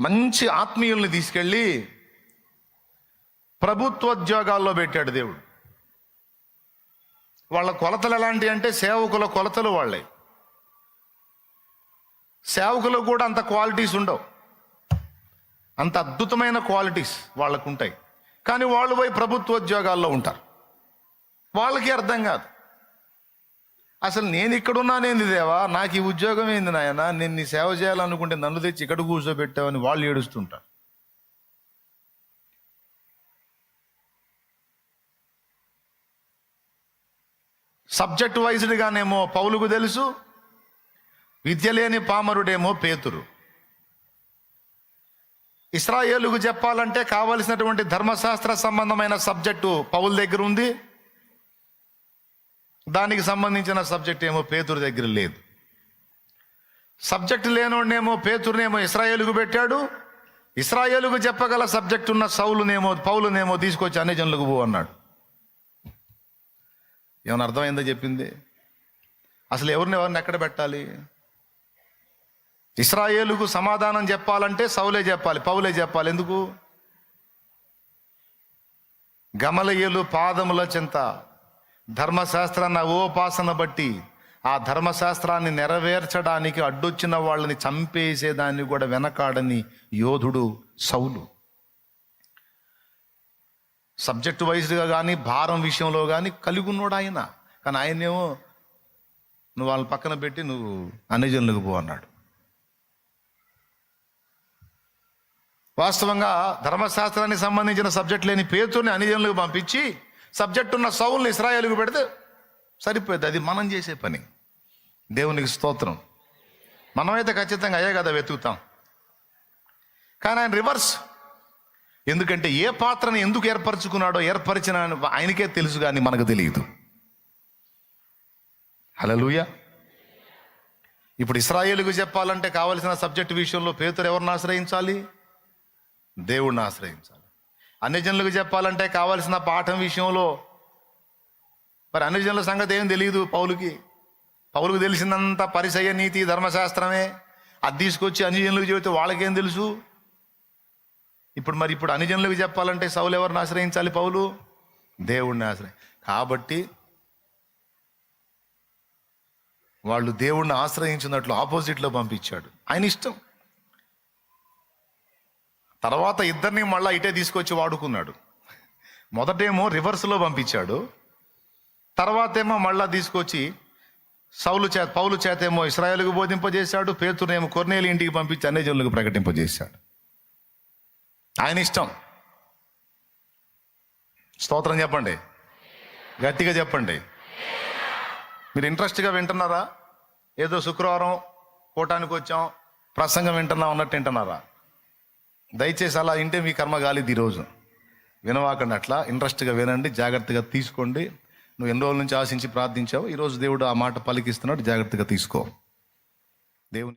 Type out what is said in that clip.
మంచి ఆత్మీయుల్ని తీసుకెళ్ళి ప్రభుత్వోద్యోగాల్లో పెట్టాడు దేవుడు. వాళ్ళ కొలతలు ఎలాంటి అంటే సేవకుల కొలతలు వాళ్ళే. సేవకులు కూడా అంత క్వాలిటీస్ ఉండవు. అంత అద్భుతమైన క్వాలిటీస్ వాళ్ళకు ఉంటాయి కానీ వాళ్ళు పోయి ప్రభుత్వ ఉద్యోగాల్లో ఉంటారు. వాళ్ళకి అర్థం కాదు. అసలు నేను ఇక్కడున్నానేంది దేవా? నాకు ఈ ఉద్యోగం ఏంది నాయన? నేను నీ సేవ చేయాలనుకుంటే నన్ను తెచ్చి ఇక్కడ కూర్చోబెట్టావని వాళ్ళు ఏడుస్తుంటారు. సబ్జెక్ట్ వైజ్డ్గానేమో పౌలుకు తెలుసు విద్య లేని పామరుడేమో పేతురు. ఇస్రాయేలుకు చెప్పాలంటే కావలసినటువంటి ధర్మశాస్త్ర సంబంధమైన సబ్జెక్టు పౌల దగ్గర ఉంది. దానికి సంబంధించిన సబ్జెక్ట్ ఏమో పేతురు దగ్గర లేదు. సబ్జెక్ట్ లేనోడేమో పేతురునేమో ఇస్రాయేలుకు పెట్టాడు. ఇస్రాయేలుకు చెప్పగల సబ్జెక్ట్ ఉన్న సౌలునేమో పౌలునేమో తీసుకొచ్చి అన్ని జనులకు పో అన్నాడు. ఏమైనా అర్థమైందో చెప్పింది? అసలు ఎవరిని ఎవరిని ఎక్కడ పెట్టాలి? ఇస్రాయేలుకు సమాధానం చెప్పాలంటే సౌలే చెప్పాలి పౌలే చెప్పాలి. ఎందుకు? గమలయ్యలు పాదముల చింత. ధర్మశాస్త్రాన్ని ఓపాసన బట్టి ఆ ధర్మశాస్త్రాన్ని నెరవేర్చడానికి అడ్డొచ్చిన వాళ్ళని చంపేసేదాన్ని కూడా వెనకాడని యోధుడు సౌలు. సబ్జెక్ట్ వైజ్గా కానీ భారం విషయంలో కానీ కలిగి ఉన్నాడు ఆయన. కానీ ఆయనేమో నువ్వు వాళ్ళని పక్కన పెట్టి నువ్వు అన్నజనులకు పో అన్నాడు. వాస్తవంగా ధర్మశాస్త్రానికి సంబంధించిన సబ్జెక్ట్ లేని పేతుని అనిజనులకు పంపించి సబ్జెక్ట్ ఉన్న సౌల్ని ఇస్రాయలుకు పెడితే సరిపోయేది. అది మనం చేసే పని. దేవునికి స్తోత్రం. మనమైతే ఖచ్చితంగా అయ్యే కదా వెతుకుతాం. కానీ ఆయన రివర్స్. ఎందుకంటే ఏ పాత్రని ఎందుకు ఏర్పరచుకున్నాడో ఏర్పరిచిన ఆయనకే తెలుసు కానీ మనకు తెలియదు. హలలుయ ఇప్పుడు ఇస్రాయేల్కు చెప్పాలంటే కావలసిన సబ్జెక్ట్ విషయంలో పేతురు ఎవరిని ఆశ్రయించాలి? దేవుణ్ణి ఆశ్రయించాలి. అన్ని జనులకు చెప్పాలంటే కావాల్సిన పాఠం విషయంలో. మరి అన్ని జనుల సంగతి ఏం తెలియదు పౌలుకి. పౌలుకు తెలిసినంత పరిసయ నీతి ధర్మశాస్త్రమే. అది తీసుకొచ్చి అన్ని జనులకు చెబితే వాళ్ళకేం తెలుసు? ఇప్పుడు మరి ఇప్పుడు అన్ని జనులకు చెప్పాలంటే సౌలు ఎవరిని ఆశ్రయించాలి పౌలు? దేవుణ్ణి ఆశ్రయి. కాబట్టి వాళ్ళు దేవుణ్ణి ఆశ్రయించినట్లు ఆపోజిట్లో పంపించాడు. ఆయన ఇష్టం. తర్వాత ఇద్దరిని మళ్ళీ ఇటే తీసుకొచ్చి వాడుకున్నాడు. మొదటేమో రివర్స్లో పంపించాడు. తర్వాతేమో మళ్ళా తీసుకొచ్చి సౌలు చేత పౌలు చేతేమో ఇస్రాయేల్కు బోధింపజేశాడు పేతునేమో కొర్నేలు ఇంటికి పంపించి అన్ని జనులకు ప్రకటింపజేశాడు. ఆయన ఇష్టం. స్తోత్రం చెప్పండి. గట్టిగా చెప్పండి. మీరు ఇంట్రెస్ట్గా వింటున్నారా? ఏదో శుక్రవారం కూటానికి వచ్చాం ప్రసంగం వింటున్నాం అన్నట్టు వింటున్నారా? దయచేసి అలా వింటే మీ కర్మ కాలేదు ఈరోజు వినవాకండి అట్లా ఇంట్రెస్ట్గా వినండి జాగ్రత్తగా తీసుకోండి. నువ్వు ఎన్ని రోజుల నుంచి ఆశించి ప్రార్థించావు ఈరోజు దేవుడు ఆ మాట పలికిస్తున్నాడు జాగ్రత్తగా తీసుకో. దేవుని